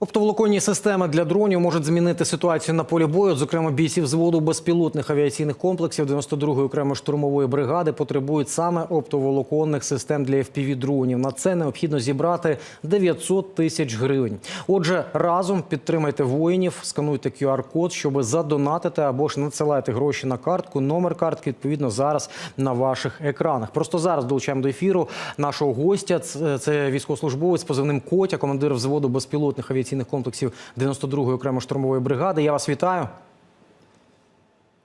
Оптоволоконні системи для дронів можуть змінити ситуацію на полі бою. Зокрема, бійці взводу безпілотних авіаційних комплексів 92-ї окремої штурмової бригади потребують саме оптоволоконних систем для fpv дронів. На це необхідно зібрати 900 тисяч гривень. Отже, разом підтримайте воїнів, скануйте QR-код, щоб задонатити або ж надсилайте гроші на картку. Номер картки відповідно зараз на ваших екранах. Просто зараз долучаємо до ефіру нашого гостя. Це- військовослужбовець позивним Котя, командир взводу безпілотних авіаційних комплексів 92-ї окремої штурмової бригади. Я вас вітаю.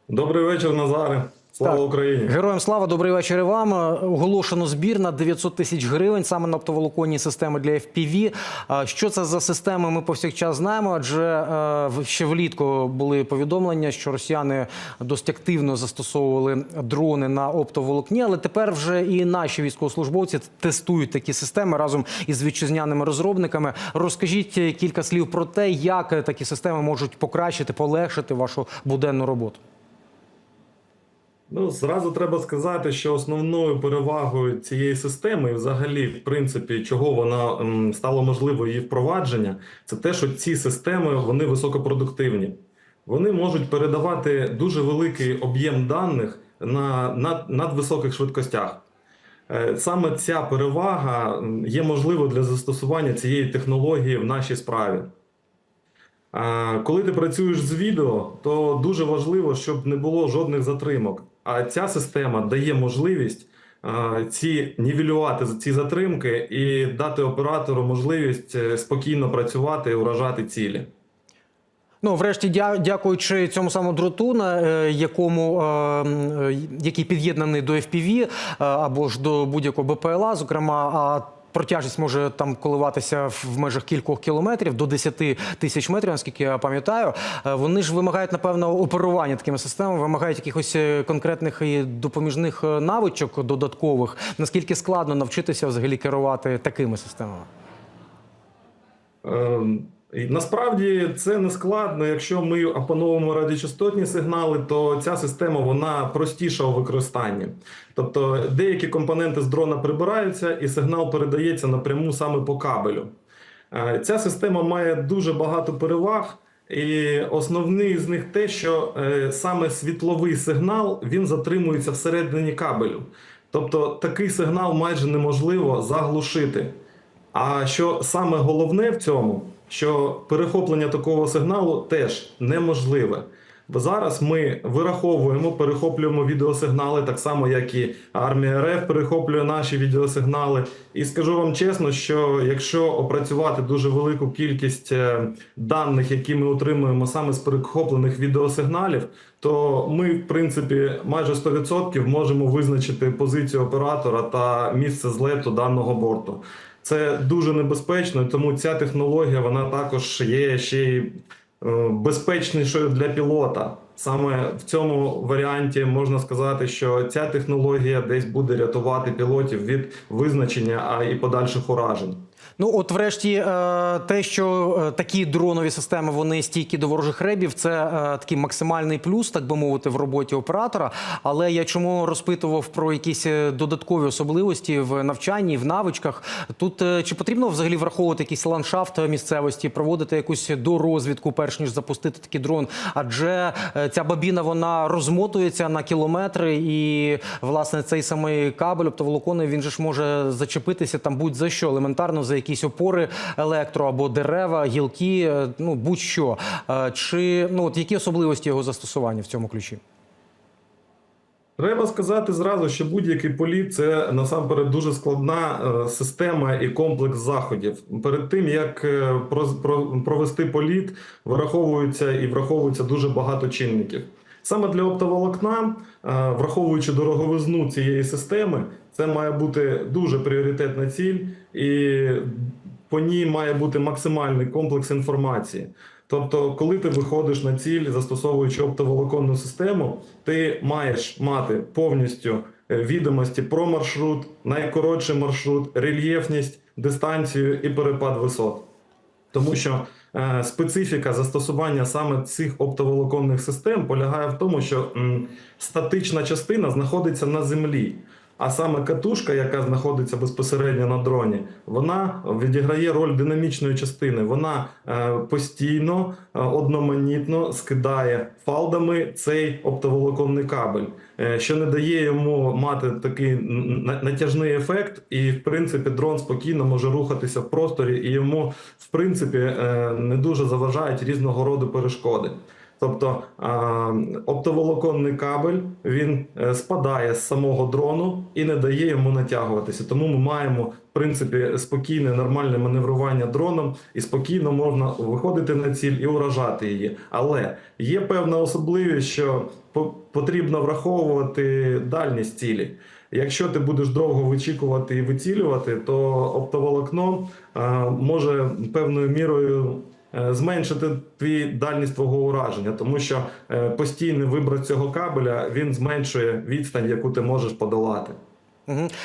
Добрий вечір, Назаре. Слава Так. Україні! Героям слава, добрий вечір і вам. Оголошено збір на 900 тисяч гривень саме на оптоволоконні системи для FPV. Що це за системи? Ми повсякчас знаємо, адже е, в- ще влітку були повідомлення, що росіяни досить активно застосовували дрони на оптоволокні, але тепер вже і наші військовослужбовці тестують такі системи разом із вітчизняними розробниками. Розкажіть кілька слів про те, як такі системи можуть покращити, полегшити вашу буденну роботу. Ну, зразу треба сказати, що основною перевагою цієї системи, і взагалі, в принципі, чого вона стало можливо її впровадження, це те, що ці системи вони високопродуктивні. Вони можуть передавати дуже великий об'єм даних на над, надвисоких швидкостях. Е, Саме ця перевага є можливою для застосування цієї технології в нашій справі. Коли ти працюєш з відео, то дуже важливо, щоб не було жодних затримок. А ця система дає можливість ці нівелювати ці затримки і дати оператору можливість е, спокійно працювати і уражати цілі. Ну, врешті, дя- дякуючи цьому самому дроту, на е, якому е, е, який під'єднаний до FPV е, або ж до будь-якого БПЛА, зокрема. Протяжність може там коливатися в в межах кількох кілометрів до 10 тисяч метрів, наскільки я пам'ятаю. Е, Вони ж вимагають напевно оперування такими системами, вимагають якихось е, конкретних і допоміжних е, навичок додаткових. Наскільки складно навчитися взагалі керувати такими системами? Ем, Насправді це не складно. Якщо ми опановуємо радіочастотні сигнали, то ця система вона простіша у використанні. Тобто деякі компоненти з дрона прибираються, і сигнал передається напряму саме по кабелю. Е, Ця система має дуже багато переваг. І основний з них те, що е, саме світловий сигнал він затримується всередині кабелю. Тобто такий сигнал майже неможливо заглушити. А що саме головне в цьому, що перехоплення такого сигналу теж неможливе. Бо зараз ми вираховуємо, перехоплюємо відеосигнали, так само як і армія РФ перехоплює наші відеосигнали. І скажу вам чесно, що якщо опрацювати дуже велику кількість е, даних, які ми отримуємо саме з перехоплених відеосигналів, то ми, в принципі, майже 100% можемо визначити позицію оператора та місце злету даного борту. Це дуже небезпечно, тому ця технологія вона також є ще й е, безпечнішою для пілота. Саме в цьому варіанті можна сказати, що ця технологія десь буде рятувати пілотів від визначення, а і подальших уражень. Ну, от, врешті, е, те, що е, такі дронові системи вони стійкі до ворожих ребів, це е, такий максимальний плюс, так би мовити, в роботі оператора. Але я чому розпитував про якісь додаткові особливості в навчанні, в навичках. Тут чи потрібно взагалі враховувати якийсь ландшафт місцевості, проводити якусь дорозвідку, перш ніж запустити такий дрон? Адже ця бабіна вона розмотується на кілометри, і власне цей самий кабель оптоволоконний, він же ж може зачепитися там будь-за що, елементарно за якісь опори електро або дерева, гілки, е, ну будь-що. Е, Чи ну от які особливості його застосування в цьому ключі? Треба сказати зразу, що будь-який політ це насамперед дуже складна е, система і комплекс заходів. Перед тим як провести політ, враховується і враховується дуже багато чинників. Саме для оптоволокна, е, враховуючи дороговизну цієї системи, це має бути дуже пріоритетна ціль, і по ній має бути максимальний комплекс інформації. Тобто, коли ти виходиш на ціль, застосовуючи оптоволоконну систему, ти маєш мати повністю е, відомості про маршрут, найкоротший маршрут, рельєфність, дистанцію і перепад висот. Тому що специфіка застосування саме цих оптоволоконних систем полягає в тому, що статична частина знаходиться на землі. А саме катушка, яка знаходиться безпосередньо на дроні, вона відіграє роль динамічної частини. Вона е, постійно, е, одноманітно скидає фалдами цей оптоволоконний кабель, е, що не дає йому мати такий на- натяжний ефект, і в принципі дрон спокійно може рухатися в просторі, і йому в принципі не дуже заважають різного роду перешкоди. Тобто оптоволоконний кабель він е, спадає з самого дрону і не дає йому натягуватися. Тому ми маємо в принципі спокійне нормальне маневрування дроном, і спокійно можна виходити на ціль і уражати її. Але є певна особливість, що потрібно враховувати дальність цілі. Якщо ти будеш довго вичікувати і вицілювати, то оптоволокно може певною мірою зменшити твій дальність твого ураження, тому що е, постійний виброс цього кабеля він зменшує відстань, яку ти можеш подолати.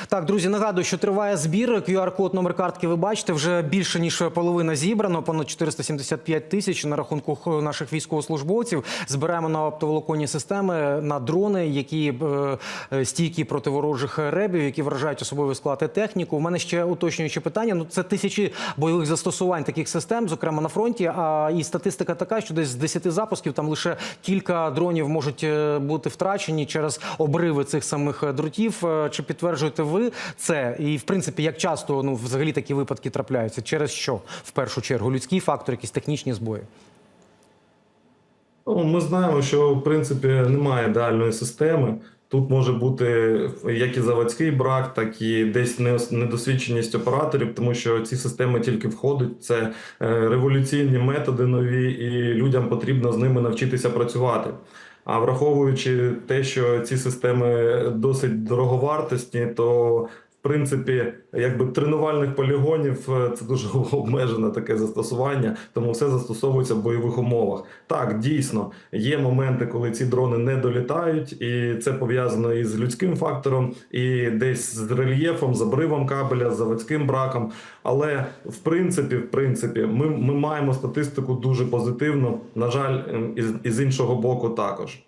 Так, друзі, нагадую, що триває збір. QR-код номер картки ви бачите, вже більше ніж половина зібрано, понад 475 тисяч на рахунку наших військовослужбовців. Збираємо на оптоволоконні системи, на дрони, які е, е, стійкі проти ворожих ребів, які вражають особовий склад і техніку. У мене ще уточнююче питання. Ну це тисячі бойових застосувань таких систем, зокрема на фронті. А і статистика така, що десь з 10 запусків там лише кілька дронів можуть е, бути втрачені через обриви цих самих е, дротів. Чи підтверджуєте ви це? І в принципі, як часто ну взагалі такі випадки трапляються? Через що в першу чергу? Людський фактор, якісь технічні збої? Ну, ми знаємо, що в принципі немає ідеальної системи. Тут може бути як і заводський брак, так і десь недосвідченість операторів, тому що ці системи тільки входять. Це е, революційні методи нові, і людям потрібно з ними навчитися працювати. А враховуючи те, що ці системи досить дороговартісні, то принципі, якби тренувальних полігонів е, це дуже обмежене таке застосування, тому все застосовується в бойових умовах. Так, дійсно, є моменти, коли ці дрони не долітають, і це пов'язано і з людським фактором, і десь з рельєфом, з обривом кабеля, з заводським браком. Але в принципі, в принципі, ми, ми маємо статистику дуже позитивну. На жаль, ем, із, із іншого боку, також.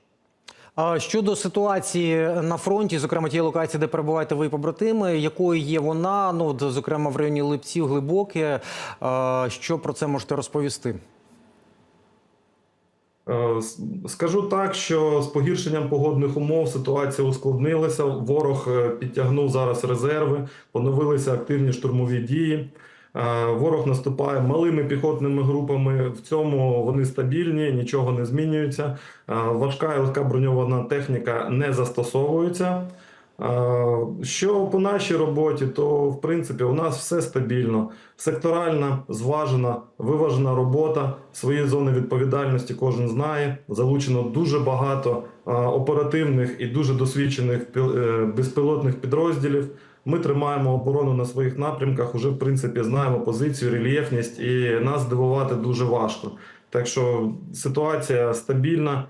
Щодо ситуації на фронті, зокрема тієї локації, де перебуваєте ви побратими, якою є вона? Ну, зокрема, в районі Липців, глибоке. Що про це можете розповісти? Е, Скажу так, що з погіршенням погодних умов ситуація ускладнилася. Ворог е, підтягнув зараз резерви, поновилися активні штурмові дії. Е, Ворог наступає малими піхотними групами. В цьому вони стабільні, нічого не змінюється. Е, Важка і легка броньована техніка не застосовується. Е, Що по нашій роботі, то в принципі у нас все стабільно. Секторальна, зважена, виважена робота. Свої зони відповідальності кожен знає. Залучено дуже багато оперативних і дуже досвідчених безпілотних підрозділів. Ми тримаємо оборону на своїх напрямках. Уже в принципі знаємо позицію, рельєфність, і нас здивувати дуже важко. Так що ситуація стабільна,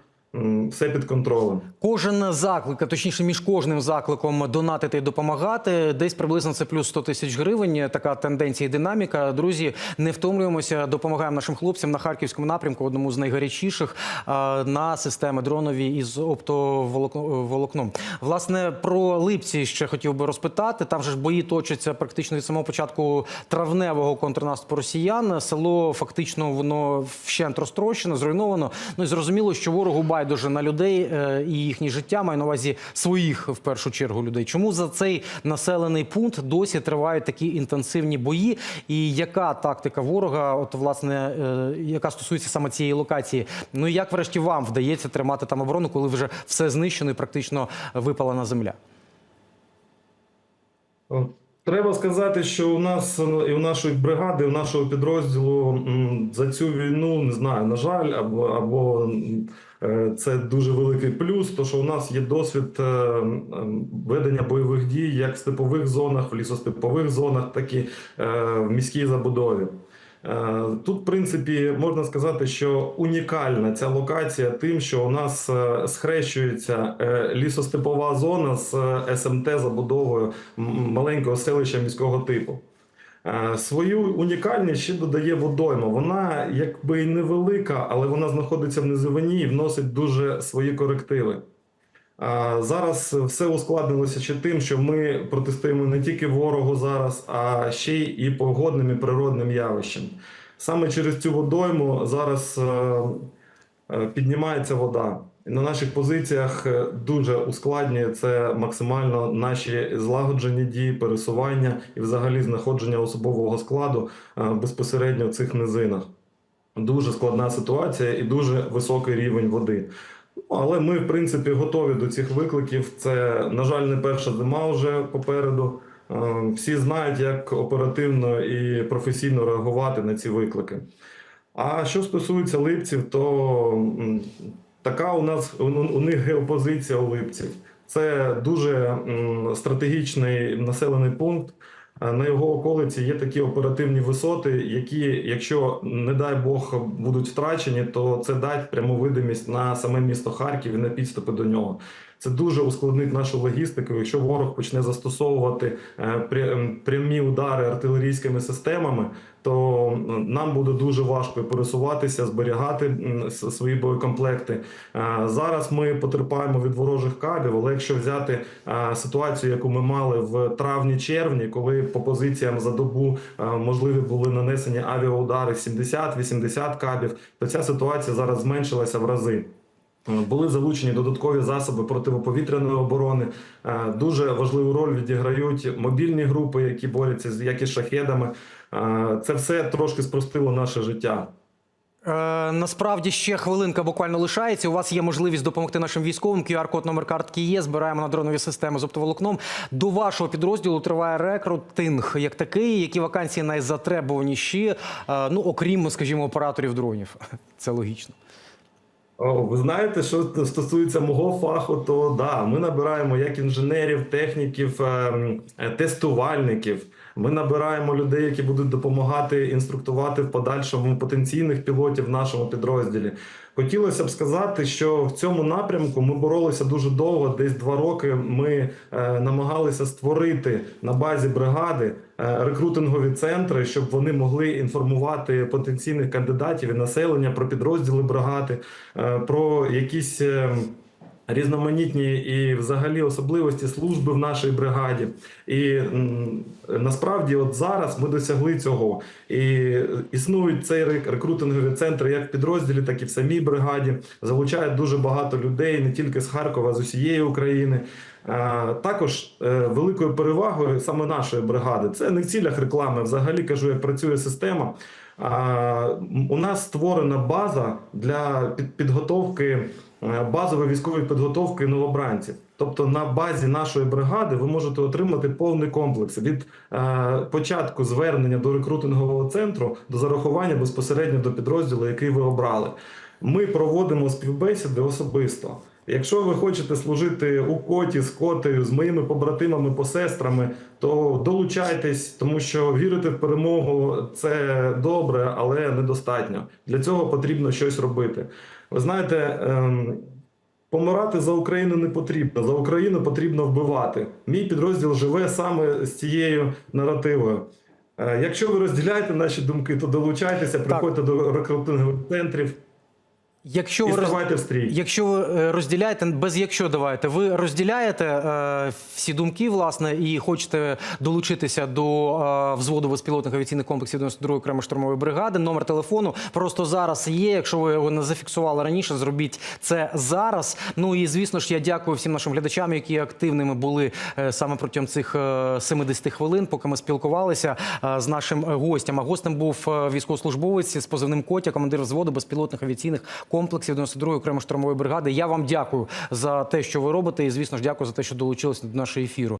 все під контролем. Кожен заклик, точніше, між кожним закликом донатити і допомагати, десь приблизно це плюс 100 тисяч гривень. Така тенденція і динаміка. Друзі, не втомлюємося, допомагаємо нашим хлопцям на харківському напрямку, одному з найгарячіших на системи дронові із оптоволокном. Власне, про Липці ще хотів би розпитати. Там же ж бої точаться практично від самого початку травневого контрнаступу росіян. Село фактично воно вщент розтрощено, зруйновано. Ну і зрозуміло, що ворогу байдуже на людей е, і їхнє життя маю на увазі своїх в першу чергу людей. Чому за цей населений пункт досі тривають такі інтенсивні бої? І яка тактика ворога, от власне, е, яка стосується саме цієї локації? Ну і як врешті вам вдається тримати там оборону, коли вже все знищено і практично випалена земля? Треба сказати, що у нас е, і у нашої бригади, і у нашого підрозділу за цю війну не знаю, на жаль, або або е, це дуже великий плюс, то що у нас є досвід е, ведення бойових дій як в степових зонах, в лісостепових зонах, так і е, в міській забудові. Е, Тут, в принципі, можна сказати, що унікальна ця локація тим, що у нас е, схрещується е, лісостепова зона з СМТ забудовою маленького селища міського типу. Свою унікальність ще додає водойма. Вона якби і невелика, але вона знаходиться в низовині і вносить дуже свої корективи. Зараз все ускладнилося ще тим, що ми протистоїмо не тільки ворогу зараз, а ще й погодним і природним явищам. Саме через цю водойму зараз е, е, піднімається вода. На наших позиціях е, дуже ускладнює це максимально наші злагоджені дії, пересування і взагалі знаходження особового складу безпосередньо в цих низинах. Дуже складна ситуація і дуже високий рівень води. Ну, Але ми, в принципі, готові до цих викликів. Це, на жаль, не перша зима вже попереду. Е, Всі знають, як оперативно і професійно реагувати на ці виклики. А що стосується липців, то така у нас у, них геопозиція у липців. Це дуже стратегічний населений пункт. На його околиці є такі оперативні висоти, які, якщо не дай Бог будуть втрачені, то це дасть пряму видимість на саме місто Харків і на підступи до нього. Це дуже ускладнить нашу логістику. Якщо ворог почне застосовувати е, прямі удари артилерійськими системами, то нам буде дуже важко пересуватися, зберігати свої боєкомплекти. Е, Зараз ми потерпаємо від ворожих кабів, але якщо взяти е, ситуацію, яку ми мали в травні-червні, коли по позиціям за добу е, можливі були нанесені авіаудари 70-80 кабів, то ця ситуація зараз зменшилася в рази. Е, Були залучені додаткові засоби протиповітряної оборони. Е, Дуже важливу роль відіграють мобільні групи, які борються як із шахедами. Е, Це все трошки спростило наше життя. Е, насправді ще хвилинка буквально лишається. У вас є можливість допомогти нашим військовим. QR-код номер картки є. Збираємо на дронові системи з оптоволокном. До вашого підрозділу триває рекрутинг як такий. Які вакансії найзатребуваніші? Е, ну окрім, скажімо, операторів дронів. Це логічно. Ви знаєте, що стосується мого фаху, то да, ми набираємо як інженерів, техніків, ем, е, тестувальників. Ми набираємо людей, які будуть допомагати інструктувати в подальшому потенційних пілотів в нашому підрозділі. Хотілося б сказати, що в цьому напрямку ми боролися дуже довго. Десь два роки ми е, намагалися створити на базі бригади рекрутингові центри, щоб вони могли інформувати потенційних кандидатів і населення про підрозділи бригади, е, про якісь. е, Різноманітні і взагалі особливості служби в нашій бригаді, і насправді, от зараз ми досягли цього. І існують цей рек- рекрутингові центри як в підрозділі, так і в самій бригаді. Залучають дуже багато людей не тільки з Харкова, а з усієї України. Е, Також е, великою перевагою саме нашої бригади це не в цілях реклами. Взагалі кажу, як працює система. У нас створена база для під- підготовки е, базової військової підготовки новобранців. Тобто на базі нашої бригади ви можете отримати повний комплекс від початку звернення до рекрутингового центру до зарахування безпосередньо до підрозділу, який ви обрали. Ми проводимо співбесіди особисто. Якщо ви хочете служити у коті з котею, з моїми побратимами, посестрами, то долучайтесь, тому що вірити в перемогу це добре, але недостатньо. Для цього потрібно щось робити. Ви знаєте. Ем, Помирати за Україну не потрібно. За Україну потрібно вбивати. Мій підрозділ живе саме з цією наративою. Е, Якщо ви розділяєте наші думки, то долучайтеся, приходьте до рекрутингових центрів Якщо і ви роз... в стрій. Якщо ви е, розділяєте, без якщо давайте, ви розділяєте е, всі думки, власне, і хочете долучитися до е, взводу безпілотних авіаційних комплексів 92-ї окремої штурмової бригади. Номер телефону просто зараз є. Якщо ви його не зафіксували раніше, зробіть це зараз. Ну і звісно ж, я дякую всім нашим глядачам, які активними були е, саме протягом цих е, 70 хвилин, поки ми спілкувалися е, з нашим гостем. А гостем був е, військовослужбовець з позивним Котя, командир взводу безпілотних авіаційних комплексів 92-ї окремої штурмової бригади. Я вам дякую за те, що ви робите, і звісно ж дякую за те, що долучилися до нашого ефіру.